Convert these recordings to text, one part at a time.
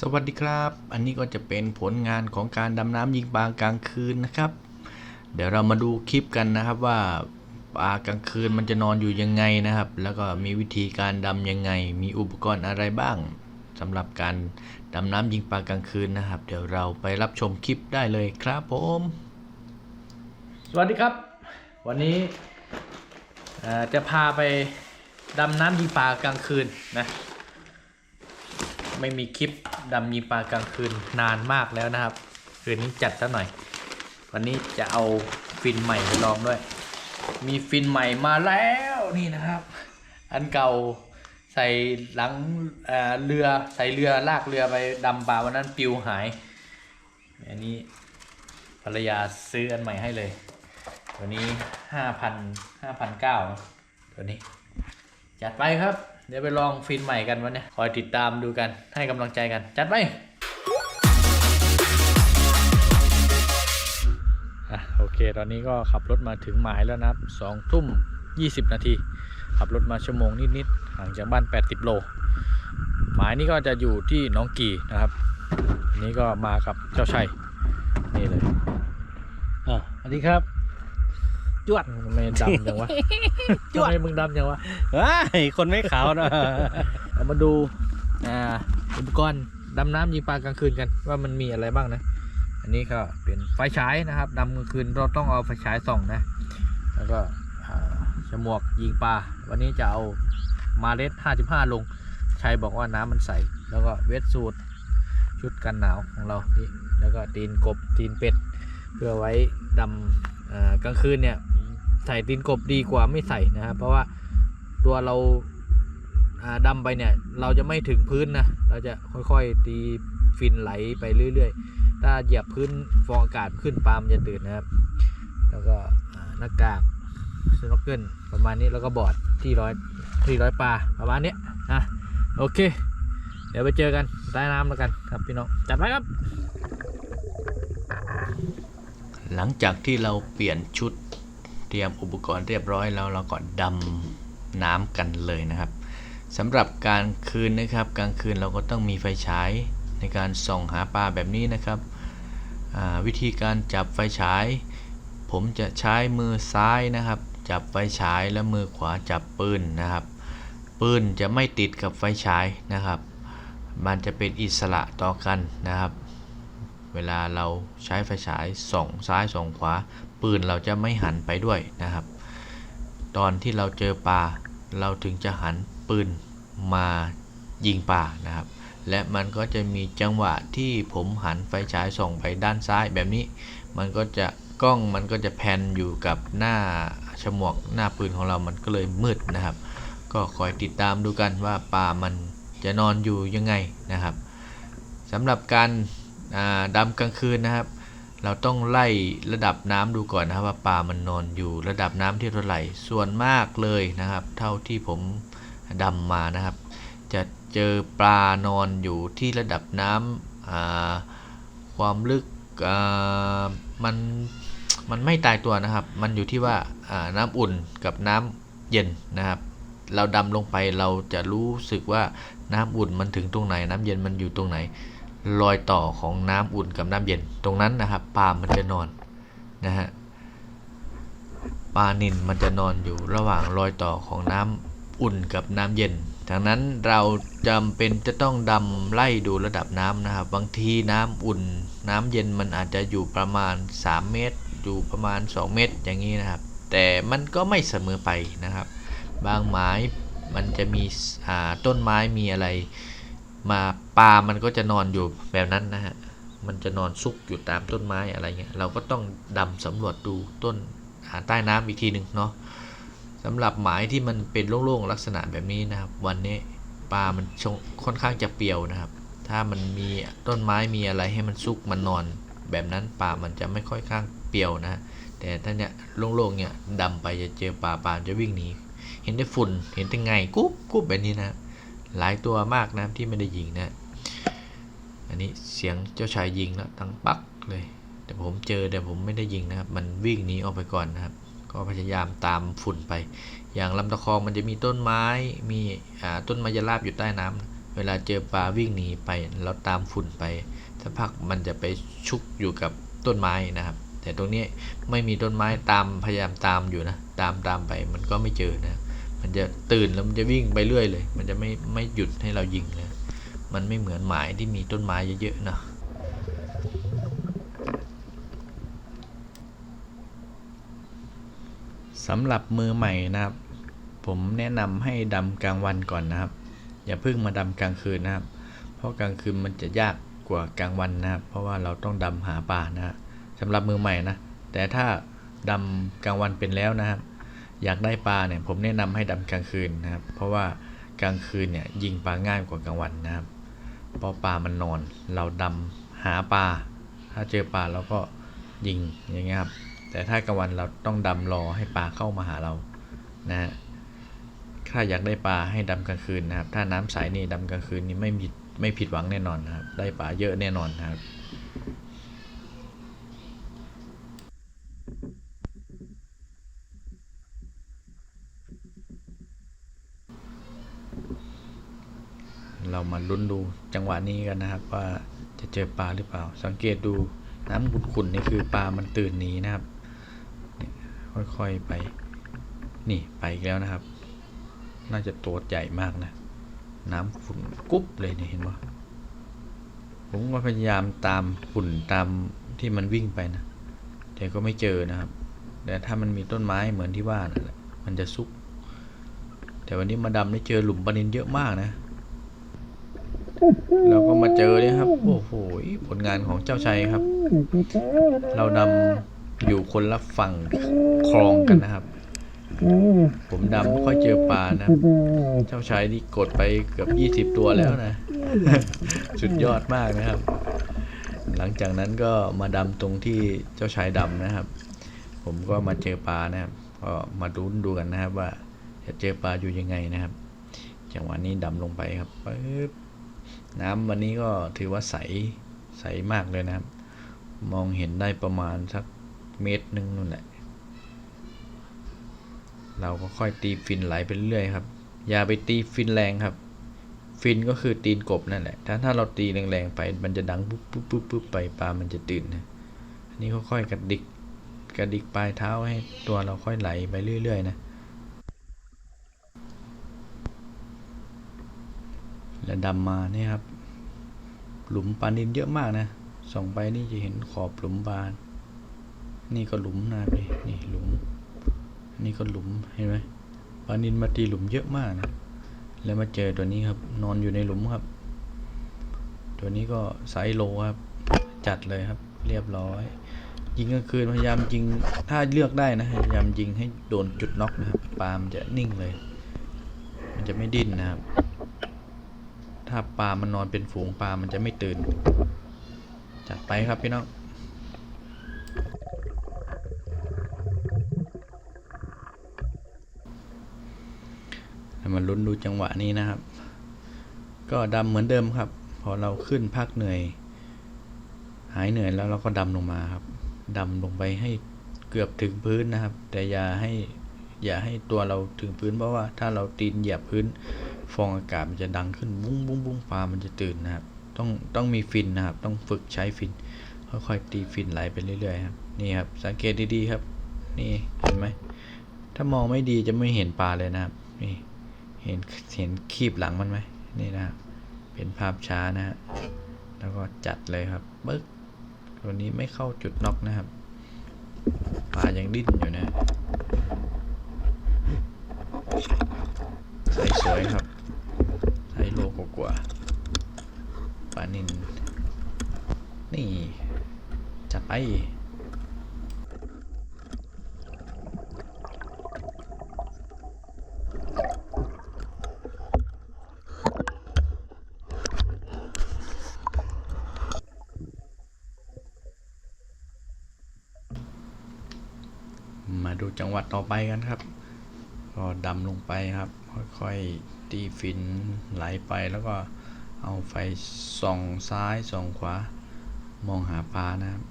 สวัสดีครับ อันนี้ก็จะเป็นผลงานของการดำน้ำยิงปลากลางคืนนะครับ เดี๋ยวเรามาดูคลิปกันนะครับว่าปลากลางคืนมันจะนอนอยู่ยังไงนะครับ แล้วก็มีวิธีการดำยังไง มีอุปกรณ์อะไรบ้างสำหรับการดำน้ำยิงปลากลางคืนนะครับ เดี๋ยวเราไปรับชมคลิปได้เลยครับผม สวัสดีครับ วันนี้จะพาไปดำน้ำยิงปลากลางคืนนะ ไม่มีคลิปดำยิงปลากลางคืนนานมากแล้วนะครับ คืนนี้จัดซะหน่อย วันนี้จะเอาฟินใหม่ไปลองด้วย มีฟินใหม่มาแล้วนี่นะครับ อันเก่าใส่หลังเอ่อเรือใส่เรือลากเรือไปดำปลาวันนั้นปิวหาย อันนี้ภรรยาซื้ออันใหม่ให้เลย ตัวนี้ห้าพันห้าพันเก้าตัวนี้ จัดไปครับ ดี๋ยวไปลองฟินใหม่กันวันนี้คอยติดตามดูกันให้กำลังใจกัน จัดไปโอเค ตอนนี้ก็ขับรถมาถึงหมายแล้วนะครับสองทุ่มยี่สิบนาที ขับรถมาชั่วโมงนิดๆห่างจากบ้าน80โล หมายนี้ก็จะอยู่ที่น้องกี่นะครับ นี้ก็มากับเจ้าชัยนี่เลยอ่าสวัสดีครับ จวดทำไมดำจังวะจวดทำไมมึงดำจังวะว้ายคนไม่ขาวนะเรามาดูอ่าอุปกรณ์ดำน้ำยิงปลากลางคืนกัน ว่ามันมีอะไรบ้างนะ อันนี้ก็เป็นไฟฉายนะครับดำกลางคืนเราต้องเอาไฟฉายส่องนะ แล้วก็อ่าฉมวกยิงปลาวันนี้จะเอามาเลส55 ลงชัยบอกว่าน้ำมันใส แล้วก็เวทสูตรชุดกันหนาวของเรานี่แล้วก็ตีนกบตีนเป็ด เพื่อไว้ดำเอ่อ กลางคืนเนี่ยใส่ตีนกบดีกว่าไม่ใส่นะครับเพราะว่าตัวเราดำไปเนี่ยเราจะไม่ถึงพื้นนะเราจะค่อยๆตีฟินไหลไปเรื่อย ๆ ถ้าเหยียบพื้นฟองอากาศขึ้นปลามันจะตื่นนะครับ แล้วก็หน้ากากสโนว์เกิลประมาณนี้แล้วก็บอร์ดที่ร้อยที่ร้อยปลาประมาณนี้ยอะโอเค เดี๋ยวไปเจอกันใต้น้ำแล้วกันครับพี่น้องจัดไปครับ หลังจากที่เราเปลี่ยนชุดเตรียมอุปกรณ์เรียบร้อยแล้วเราก็ดำน้ำกันเลยนะครับสำหรับกลางคืนนะครับกลางคืนเราก็ต้องมีไฟฉายในการส่องหาปลาแบบนี้นะครับวิธีการจับไฟฉาย ผมจะใช้มือซ้ายนะครับ จับไฟฉายและมือขวาจับปืนนะครับปืนจะไม่ติดกับไฟฉายนะครับ มันจะเป็นอิสระต่อกันนะครับ เวลาเราใช้ไฟฉายส่องซ้ายส่องขวา ปืนเราจะไม่หันไปด้วยนะครับ ตอนที่เราเจอปลาเราถึงจะหันปืนมายิงปลานะครับ และมันก็จะมีจังหวะที่ผมหันไฟฉายส่องไปด้านซ้ายแบบนี้ มันก็จะกล้องมันก็จะแพนอยู่กับหน้าฉมวกหน้าปืนของเรามันก็เลยมืดนะครับ ก็คอยติดตามดูกันว่าปลามันจะนอนอยู่ยังไงนะครับสำหรับการ ดำกลางคืนนะครับ เราต้องไล่ระดับน้ำดูก่อนนะครับว่าปลามันนอนอยู่ระดับน้ำที่เท่าไหร่ส่วนมากเลยนะครับ เท่าที่ผมดำมานะครับ จะเจอปลานอนอยู่ที่ระดับน้ำอ่าความลึกมันมันไม่ตายตัวนะครับ มันอยู่ที่ว่าอ่าน้ำอุ่นกับน้ำเย็นนะครับ เราดำลงไปเราจะรู้สึกว่าน้ำอุ่นมันถึงตรงไหน น้ำเย็นมันอยู่ตรงไหน รอยต่อของน้ำอุ่นกับน้ำเย็นตรงนั้นนะครับปลามันจะนอนนะฮะปลานินมันจะนอนอยู่ระหว่างรอยต่อของน้ำอุ่นกับน้ำเย็นดังนั้นเราจำเป็นจะต้องดำไล่ดูระดับน้ำนะครับ บางทีน้ำอุ่น น้ำเย็นมันอาจจะอยู่ประมาณ 3 เมตร อยู่ประมาณ 2 เมตรอย่างนี้นะครับ แต่มันก็ไม่เสมอไปนะครับ บางหมายมันจะมีต้นไม้มีอะไร มาปลามันก็จะนอนอยู่แบบนั้นนะฮะ มันจะนอนซุกอยู่ตามต้นไม้อะไรเงี้ย เราก็ต้องดำสำรวจดูต้นหาใต้น้ำอีกทีหนึ่งเนาะสำหรับหมายที่มันเป็นโล่งๆลักษณะแบบนี้นะครับ วันนี้ปลามันค่อนข้างจะเปรียวนะครับ ถ้ามันมีต้นไม้มีอะไรให้มันซุกมันนอน แบบนั้นปลามันจะไม่ค่อยข้างเปรียวนะ แต่ถ้าเนี่ยโล่งๆเนี่ยดำไปจะเจอปลาปลาจะวิ่งหนีเห็นแต่ฝุ่นเห็นแต่ไงกุ๊บกุ๊บแบบนี้นะ หลายตัวมากนะที่ไม่ได้ยิงนะ อันนี้เสียงเจ้าชายยิงแล้วตั้งปักเลย แต่ผมเจอแต่ผมไม่ได้ยิงนะครับ มันวิ่งหนีออกไปก่อนนะครับ ก็พยายามตามฝุ่นไป อย่างลำตะคองมันจะมีต้นไม้มีต้นม้ยราบอยู่ใต้น้ำเวลาเจอปลาวิ่งหนีไปเราตามฝุ่นไปสักพักมันจะไปชุกอยู่กับต้นไม้นะครับ แต่ตรงนี้ไม่มีต้นไม้ตามพยายามตามอยู่นะ ตามตามไปมันก็ไม่เจอนะ มันจะตื่นแล้วมันจะวิ่งไปเรื่อยเลย มันจะไม่ไม่หยุดให้เรายิงเลย มันไม่เหมือนหมายที่มีต้นไม้เยอะๆนะสำหรับมือใหม่นะครับ ผมแนะนำให้ดำกลางวันก่อนนะครับ อย่าเพิ่งมาดำกลางคืนนะครับ เพราะกลางคืนมันจะยากกว่ากลางวันนะครับ เพราะว่าเราต้องดำหาปลานะสำหรับมือใหม่นะ แต่ถ้าดำกลางวันเป็นแล้วนะครับ อยากได้ปลาเนี่ยผมแนะนำให้ดำกลางคืนนะครับ เพราะว่ากลางคืนเนี่ยยิงปลาง่ายกว่ากลางวันนะครับเพราะปลามันนอน เราดำหาปลา ถ้าเจอปลาเราก็ยิงอย่างเงี้ยครับแต่ถ้ากลางวันเราต้องดำรอให้ปลาเข้ามาหาเรานะฮะถ้าอยากได้ปลาให้ดำกลางคืนนะครับ ถ้าน้ำใสนี่ดำกลางคืนนี่ไม่มีไม่ผิดหวังแน่นอนนะครับ ได้ปลาเยอะแน่นอนนะครับ เรามาลุ้นดูจังหวะนี้กันนะครับว่าจะเจอปลาหรือเปล่า สังเกตดูน้ำขุ่นๆนี่คือปลามันตื่นหนีนะครับ ค่อยๆไปนี่ไปอีกแล้วนะครับ น่าจะตัวใหญ่มากนะ น้ำขุ่นกุ๊บเลยเนี่ยเห็นไหมผมก็พยายามตามขุ่นตามที่มันวิ่งไปนะแต่ก็ไม่เจอนะครับ แต่ถ้ามันมีต้นไม้เหมือนที่ว่านั่นแหละมันจะซุก แต่วันนี้มาดำได้เจอหลุมปลานินเยอะมากนะ แล้วก็มาเจอเนี่ยครับ โอ้โหผลงานของเจ้าชัยครับ เราดำอยู่คนละฝั่งคลองกันนะครับ ผมดำไม่ค่อยเจอปลานะ เจ้าชายนี่กดไปเกือบยี่สิบตัวแล้วนะ สุดยอดมากนะครับ หลังจากนั้นก็มาดำตรงที่เจ้าชายดำนะครับ ผมก็มาเจอปลานะครับก็มาดูดูกันนะครับว่าจะเจอปลาอยู่ยังไงนะครับจังหวะนี้ดำลงไปครับปึ๊บ น้ำวันนี้ก็ถือว่าใส ใสมากเลยนะครับ มองเห็นได้ประมาณสักเมตรหนึ่งนู่นแหละ เราก็ค่อยตีฟินไหลไปเรื่อยครับ อย่าไปตีฟินแรงครับ ฟินก็คือตีนกบนั่นแหละ ถ้าถ้าเราตีแรงๆไป มันจะดังปุ๊บปุ๊บปุ๊บปุ๊บไปปลา มันจะตื่นนะอันนี้ค่อยๆกระดิกกระดิกปลายเท้าให้ตัวเราค่อยไหลไปเรื่อยๆนะ แล้วดำมาเนี่ยครับ หลุมปลานินเยอะมากนะส่องไปนี่จะเห็นขอบหลุมปลานี่ก็หลุมนะนี่นี่หลุม นี่ก็หลุมเห็นไหมปลานินมาตีหลุมเยอะมากนะแล้วมาเจอตัวนี้ครับ นอนอยู่ในหลุมครับ ตัวนี้ก็ไซส์โลครับ จัดเลยครับ เรียบร้อย ยิงกลางคืนพยายามยิงถ้าเลือกได้นะพยายามยิงให้โดนจุดน็อกนะครับปามจะนิ่งเลย มันจะไม่ดิ้นนะครับ ถ้าปลา มันนอนเป็นฝูงปลา มันจะไม่ตื่น จัดไปครับพี่น้องมาลุ้นดูจังหวะนี้นะครับ ก็ดำเหมือนเดิมครับ พอเราขึ้นพักเหนื่อย หายเหนื่อยแล้วเราก็ดำลงมาครับดำลงไปให้เกือบถึงพื้นนะครับ แต่อย่าให้อย่าให้ตัวเราถึงพื้นเพราะว่าถ้าเราตีนเหยียบพื้น ฟองอากาศมันจะดังขึ้นบุ้งบุ้งบุ้งปลามันจะตื่นนะครับ ต้องต้องมีฟินนะครับ ต้องฝึกใช้ฟิน ค่อยๆตีฟินไหลไปเรื่อยๆครับ นี่ครับ สังเกตดีๆครับ นี่เห็นไหม ถ้ามองไม่ดีจะไม่เห็นปลาเลยนะครับ นี่ เห็นเห็นคีบหลังมันไหมนี่นะครับ เป็นภาพช้านะฮะ แล้วก็จัดเลยครับปึ๊กตัวนี้ไม่เข้าจุดน็อกนะครับ ปลายังดิ้นอยู่นะใส่สวยครับ โลกกว่าปลานินนี่จัดไปมาดูจังหวัดต่อไปกันครับ ก็ดำลงไปครับ ค่อยๆตีฟินไหลไปแล้วก็เอาไฟส่องซ้ายส่องขวามองหาปลานะครับ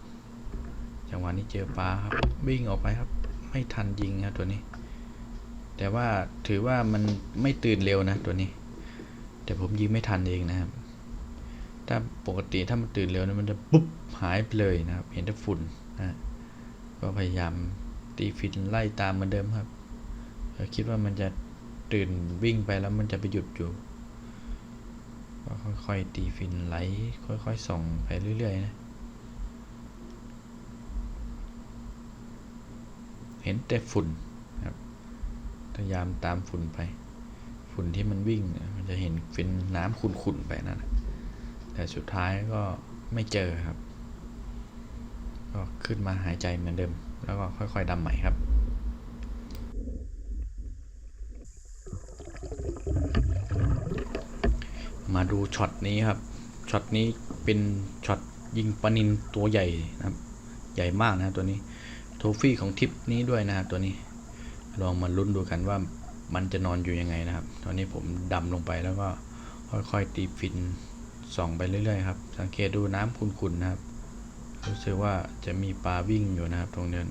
จังหวะนี้เจอปลาครับวิ่งออกไปครับ ไม่ทันยิงครับตัวนี้ แต่ว่าถือว่ามันไม่ตื่นเร็วนะตัวนี้ แต่ผมยิงไม่ทันเองนะครับ ถ้าปกติถ้ามันตื่นเร็วนะมันจะปุ๊บหายไปเลยนะครับ เห็นแต่ฝุ่นนะก็พยายามตีฟินไล่ตามเหมือนเดิมครับคิดว่ามันจะ ตื่นวิ่งไปแล้วมันจะไปหยุดอยู่ ก็ค่อยๆตีฟินไหล ค่อยๆส่องไปเรื่อยๆนะ เห็นแต่ฝุ่นครับพยายามตามฝุ่นไป ฝุ่นที่มันวิ่ง มันจะเห็นเป็นน้ำขุ่นๆไปนั่นแต่สุดท้ายก็ไม่เจอครับ ก็ขึ้นมาหายใจเหมือนเดิม แล้วก็ค่อยๆดำใหม่ครับ มาดูช็อตนี้ครับช็อตนี้เป็นช็อตยิงปลานินตัวใหญ่นะครับ ใหญ่มากนะครับตัวนี้โทฟี่ของทริปนี้ด้วยนะครับตัวนี้ลองมาลุ้นดูกันว่ามันจะนอนอยู่ยังไงนะครับ ตอนนี้ผมดำลงไปแล้วก็ค่อยๆตีฟินส่องไปเรื่อยๆครับ สังเกตดูน้ำขุ่นๆนะครับ รู้สึกว่าจะมีปลาวิ่งอยู่นะครับ ตรงเนี้ย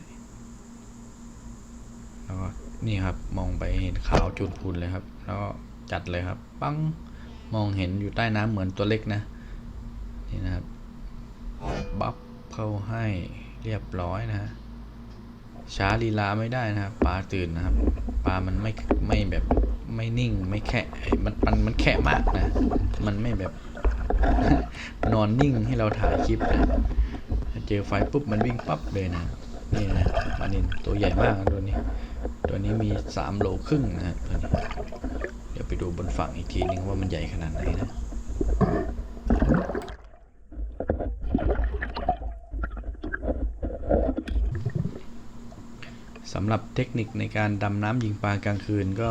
แล้วก็นี่ครับมองไปเห็นขาวจุดพุนเลยครับ แล้วก็จัดเลยครับ ปัง มองเห็นอยู่ใต้น้ำเหมือนตัวเล็กนะ นี่นะครับ บัฟเข้าให้เรียบร้อยนะฮะ ช้าลีลาไม่ได้นะครับ ปลาตื่นนะครับ ปลามันไม่ไม่แบบไม่นิ่งไม่แค่มันมันมันแค่มากนะ มันไม่แบบ นอนนิ่งให้เราถ่ายคลิปนะเจอไฟปุ๊บมันวิ่งปั๊บเลยนะ นี่นะปลานินตัวใหญ่มากตัวนี้ ตัวนี้มีสามโลครึ่งนะตัวนี้ ไปดูบนฝั่งอีกทีนึงว่ามันใหญ่ขนาดไหนนะสำหรับเทคนิคในการดำน้ำยิงปลากลางคืนก็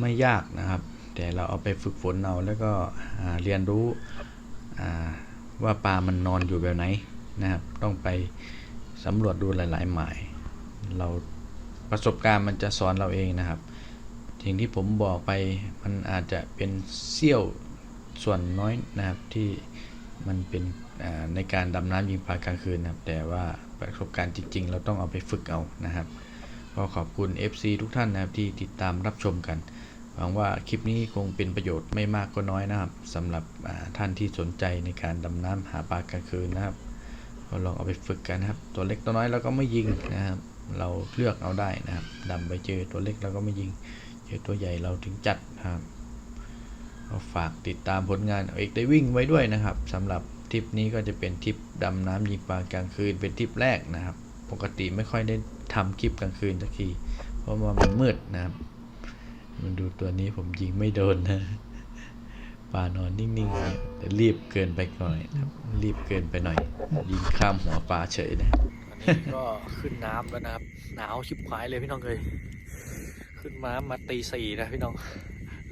ไม่ยากนะครับ แต่เราเอาไปฝึกฝนเอาแล้วก็เรียนรู้ว่าปลามันนอนอยู่แบบไหนนะครับ ต้องไปสำรวจดูหลาย ๆ หมาย เราประสบการณ์มันจะสอนเราเองนะครับ สิ่งที่ผมบอกไปมันอาจจะเป็นเสี้ยวส่วนน้อยนะครับที่มันเป็นในการดำน้ำยิงปลากลางคืนนะครับ แต่ว่าประสบการณ์จริง ๆ เราต้องเอาไปฝึกเอานะครับก็ขอบคุณ FC ทุกท่านนะครับที่ติดตามรับชมกันหวังว่าคลิปนี้คงเป็นประโยชน์ไม่มากก็น้อยนะครับสำหรับท่านที่สนใจในการดำน้ำหาปลากลางคืนนะครับ ก็ลองเอาไปฝึกกันนะครับ ตัวเล็กตัวน้อยเราก็ไม่ยิงนะครับ เราเลือกเอาได้นะครับดำไปเจอตัวเล็กเราก็ไม่ยิง เจอตัวใหญ่เราถึงจัดนะครับก็ฝากติดตามผลงานเอาเอกได้วิ่งไว้ด้วยนะครับสำหรับทริปนี้ก็จะเป็นทริปดำน้ำยิงปลากลางคืนเป็นทริปแรกนะครับ ปกติไม่ค่อยได้ทำคลิปกลางคืนสักทีเพราะว่ามันมืดนะครับ มันดูตัวนี้ผมยิงไม่โดนนะปลานอนนิ่งๆเนี่ยแต่รีบเกินไปหน่อยนะครับ รีบเกินไปหน่อย ยิงข้ามหัวปลาเฉยนะอันนี้ก็ขึ้นน้ำแล้วนะครับ หนาวชิบหายเลยพี่น้องเลย ขึ้นมามาตีสี่นะพี่น้อง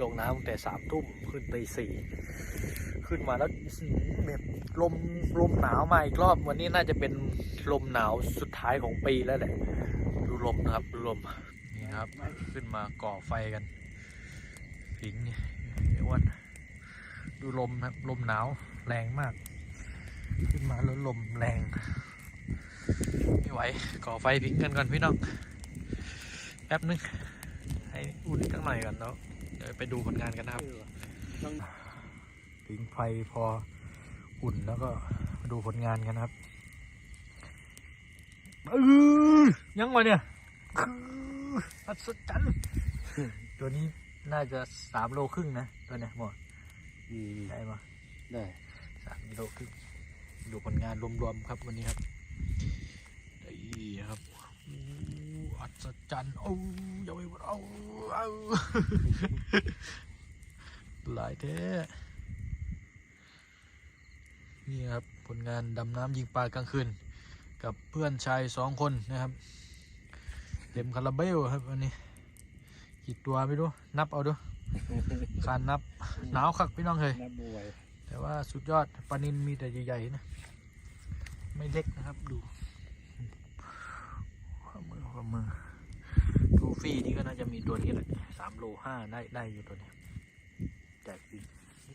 ลงน้ำตั้งแต่สามทุ่มขึ้นตีสี่ขึ้นมาแล้วอื้อหือแบบลมลมหนาวมาอีกรอบวันนี้น่าจะเป็นลมหนาวสุดท้ายของปีแล้วแหละดูลมนะครับดูลมนี่ครับ ขึ้นมาก่อไฟกันผิงไอ้อ้วันดูลมนะครับลมหนาวแรงมาก ขึ้นมาแล้วลมแรงไม่ไหวก่อไฟพิงกันก่อนพี่น้องแป๊บนึง อุ่นสักหน่อยก่อนแล้วเดี๋ยวไปดูผลงานกันนะครับพิงไฟพออุ่นแล้วก็มาดูผลงานกันนะครับเออยังวะเนี่ยคืออัศจรรย์ตัวนี้น่าจะสามโลครึ่งนะตัวเนี้ยหมดอืมได้ปะได้สามกิโลครึ่งดูผลงานรวมๆครับวันนี้ครับนี่ครับ อู้อัศจรรย์โอ้อย่าไปเอาเอาหลายแท้นี่ครับ ผลงานดำน้ำยิงปลากลางคืน กับเพื่อนชายสองคนนะครับ เต็มคาราเบลครับวันนี้กี่ตัวไม่รู้ นับเอาดูคานนับหนาวคักพี่น้องเลยนับมวยแต่ว่าสุดยอดปลานินมีแต่ใหญ่ๆนะ ไม่เล็กนะครับดู ข้อมือข้อมือทูฟี่นี่ก็น่าจะมีตัวนี้แหละสามโลห้าได้ได้อยู่ตัวเนี้ยแจกจริง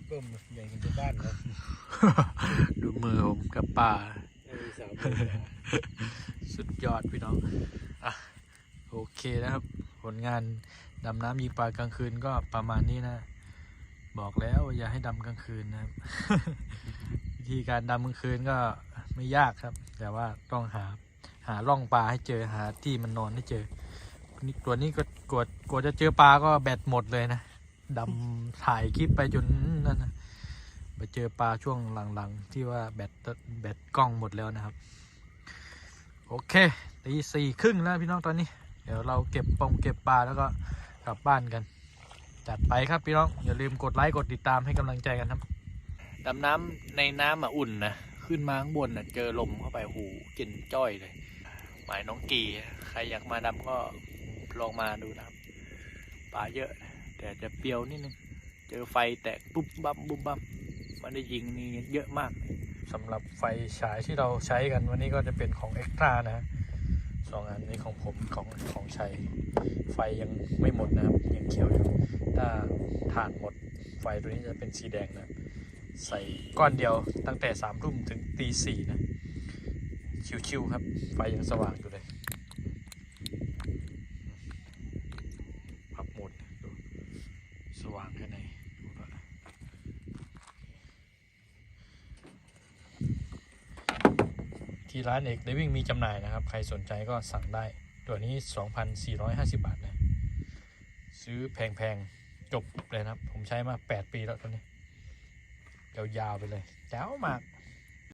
เบิ่มใหญ่กันจะบ้านเขาดูมือผมกับปลาเออสามสุดยอดพี่น้องอะโอเคนะครับ ผลงานดำน้ำยิงปลากลางคืนก็ประมาณนี้นะกบอกแล้วว่าอย่าให้ดำกลางคืนนะครับวิธีการดำกลางคืนก็ไม่ยากครับ แต่ว่าต้องหา หาร่องปลาให้เจอหาที่มันนอนให้เจอนี่ตัวนี้ก็กวดกว่าจะเจอปลาก็แบตหมดเลยนะดำถ่ายคลิปไปจนนั่นนะไปเจอปลาช่วงหลังๆ ที่ว่าแบตแบตกล้องหมดแล้วนะครับ โอเคตีสี่ครึ่งแล้วพี่น้องตอนนี้ เดี๋ยวเราเก็บปองเก็บปลาแล้วก็กลับบ้านกัน จัดไปครับพี่น้องอย่าลืมกดไลค์กดติดตามให้กำลังใจกันครับดำน้ำในน้ำอะอุ่นนะขึ้นมาข้างบนอะเจอลมเข้าไปหูกินจ้อยเลย หมายน้องกีใครอยากมาดำก็ลองมาดูนะครับปลาเยอะนะแต่จะเปรียวนิดนึง เจอไฟแตกปุ๊บบับปุ๊บบับมันได้ยิงนี่เยอะมากสำหรับไฟฉายที่เราใช้กันวันนี้ก็จะเป็นของเอ็กตร้านะฮะสองอันนี้ของผมของของชัยไฟยังไม่หมดนะครับยังเขียวอยู่ถ้าถ่านหมดไฟตัวนี้จะเป็นสีแดงนะ ใส่ก้อนเดียวตั้งแต่สามทุ่มถึงตีสี่นะ ชิวๆครับ ไฟยังสว่างอยู่เลยพับหมดดูสว่างแค่ไหนดูด้วยที่ร้านเอกเดวิ่งมีจำหน่ายนะครับ ใครสนใจก็สั่งได้ ตัวนี้ 2,450 บาทนะ ซื้อแพงๆ จบเลยนะครับ ผมใช้มา 8 ปีแล้วตัวนี้ยาวๆไปเลยแจ๋วมาก